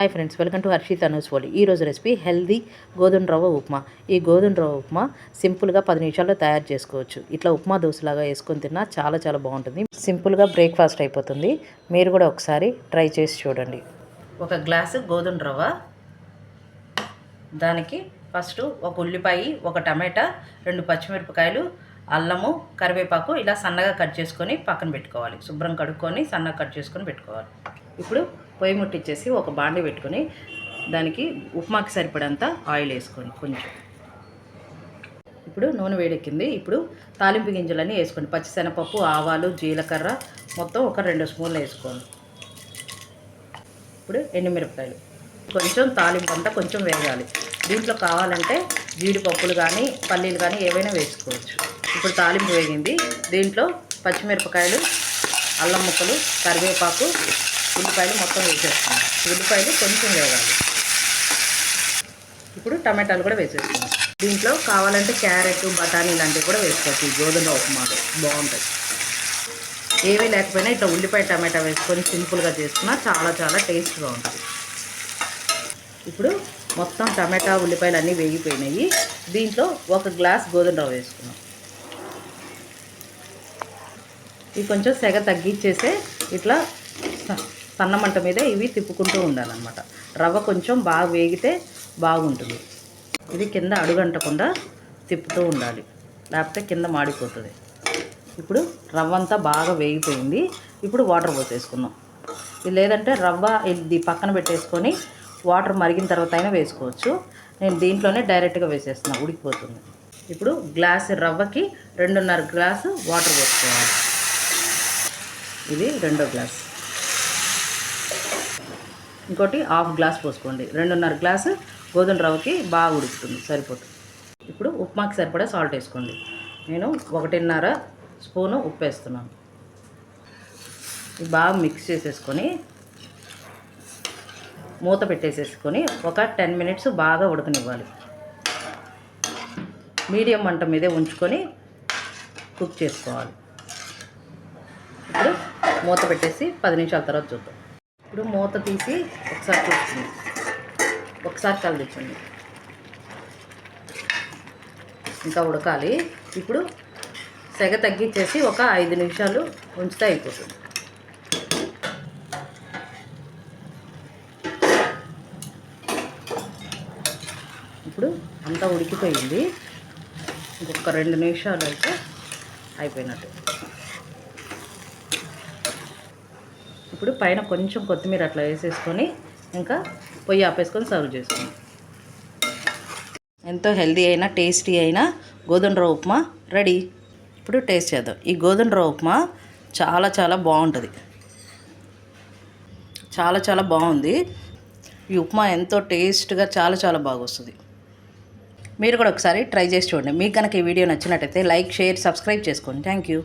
Hi friends welcome to Harshith Anus ఈ ఈరోజు recipe healthy గోధుమ రవ్వ ఉప్మా. ఈ గోధుమ రవ్వ ఉప్మా సింపుల్గా పది నిమిషాల్లో తయారు చేసుకోవచ్చు. ఇట్లా ఉప్మా దోశలాగా వేసుకొని తిన్నా చాలా చాలా బాగుంటుంది. సింపుల్గా బ్రేక్ఫాస్ట్ అయిపోతుంది. మీరు కూడా ఒకసారి ట్రై చేసి చూడండి. ఒక గ్లాసు గోధుమ రవ్వ. దానికి ఫస్ట్ ఒక ఉల్లిపాయ ఒక టమాటా రెండు పచ్చిమిరపకాయలు అల్లము కరివేపాకు ఇలా సన్నగా కట్ చేసుకొని పక్కన పెట్టుకోవాలి. శుభ్రం కడుక్కొని సన్నగా కట్ చేసుకొని పెట్టుకోవాలి. ఇప్పుడు పొయ్యి ముట్టించేసి ఒక బాండి పెట్టుకొని దానికి ఉప్మాకి సరిపడంత ఆయిల్ వేసుకోండి కొంచెం. ఇప్పుడు నూనె వేడెక్కింది. ఇప్పుడు తాలింపు గింజలన్నీ వేసుకోండి. పచ్చిశనగపప్పు ఆవాలు జీలకర్ర మొత్తం ఒక రెండు స్పూన్లు వేసుకోండి. ఇప్పుడు ఎండుమిరపకాయలు. కొంచెం తాలింపు అంతా కొంచెం వేగాలి. దీంట్లో కావాలంటే జీడిపప్పులు కానీ పల్లీలు కానీ ఏవైనా వేసుకోవచ్చు. ఇప్పుడు తాలింపు వేగింది. దీంట్లో పచ్చిమిరపకాయలు అల్లం ముక్కలు కరివేపాకు ఉల్లిపాయలు మొత్తం వేసేస్తున్నాం ఉల్లిపాయలు కొంచెం వేగాలి. ఇప్పుడు టమాటాలు కూడా వేసేస్తున్నాం దీంట్లో కావాలంటే క్యారెట్ బఠానీ ఇలాంటివి కూడా వేసుకోవచ్చు. ఈ గోధుమ ఉప్మాలు బాగుంటుంది ఏమీ లేకపోయినా ఇట్లా ఉల్లిపాయ టమాటా వేసుకొని సింపుల్గా చేసుకున్నా చాలా చాలా టేస్ట్గా ఉంటుంది. ఇప్పుడు మొత్తం టమాటా ఉల్లిపాయలు అన్నీ వేగిపోయినాయి. దీంట్లో ఒక గ్లాస్ గోధుమ రవ్వ వేసుకున్నాం ఇది కొంచెం సెగ తగ్గించేసే ఇట్లా సన్నమంట మీద ఇవి తిప్పుకుంటూ ఉండాలన్నమాట. రవ్వ కొంచెం బాగా వేగితే బాగుంటుంది. ఇది కింద అడుగంటకుండా తిప్పుతూ ఉండాలి. లేకపోతే కింద మాడిపోతుంది. ఇప్పుడు రవ్వ అంతా బాగా వేగిపోయింది. ఇప్పుడు వాటర్ పోసేసుకుందాం. ఇది లేదంటే రవ్వ ఇది పక్కన పెట్టేసుకొని వాటర్ మరిగిన తర్వాత అయినా వేసుకోవచ్చు. నేను దీంట్లోనే డైరెక్ట్గా వేసేస్తున్నా. ఉడికిపోతుంది. ఇప్పుడు గ్లాస్ రవ్వకి రెండున్నర గ్లాసు వాటర్ పోసుకోవాలి. ఇది రెండో గ్లాస్. ఇంకోటి హాఫ్ గ్లాస్ పోసుకోండి. రెండున్నర గ్లాసు గోధుమ రవ్వకి బాగా ఉడుకుతుంది సరిపోతుంది. ఇప్పుడు ఉప్మాకి సరిపడా సాల్ట్ వేసుకోండి. నేను ఒకటిన్నర స్పూను ఉప్పు వేస్తున్నాను. బాగా మిక్స్ చేసేసుకొని మూత పెట్టేసేసుకొని ఒక టెన్ మినిట్స్ బాగా ఉడకనివ్వాలి. మీడియం మంట మీదే ఉంచుకొని కుక్ చేసుకోవాలి. ఇప్పుడు మూత పెట్టేసి పది నిమిషాల తర్వాత చూద్దాం. ఇప్పుడు మూత తీసి ఒకసారి చూస్తుంది. ఒకసారి కలిపించండి ఇంకా ఉడకాలి. ఇప్పుడు సెగ తగ్గించేసి ఒక ఐదు నిమిషాలు ఉంచితే అయిపోతుంది. ఇప్పుడు అంతా ఉడికిపోయింది. ఇంకొక రెండు నిమిషాలు అయితే అయిపోయినట్టు. ఇప్పుడు పైన కొంచెం కొత్తిమీర అట్లా వేసేసుకొని ఇంకా పొయ్యి ఆపేసుకొని సర్వ్ చేసుకోండి ఎంతో హెల్దీ అయినా టేస్టీ అయినా గోధుమ రవ్వ ఉప్మా రెడీ. ఇప్పుడు టేస్ట్ చేద్దాం. ఈ గోధుమ రవ్వ ఉప్మా చాలా చాలా బాగుంటుంది. చాలా చాలా బాగుంది. ఈ ఉప్మా ఎంతో టేస్ట్గా చాలా చాలా బాగా వస్తుంది మీరు కూడా ఒకసారి ట్రై చేసి చూడండి. మీకు కనుక ఈ వీడియో నచ్చినట్టయితే లైక్ షేర్ సబ్స్క్రైబ్ చేసుకోండి. Thank you.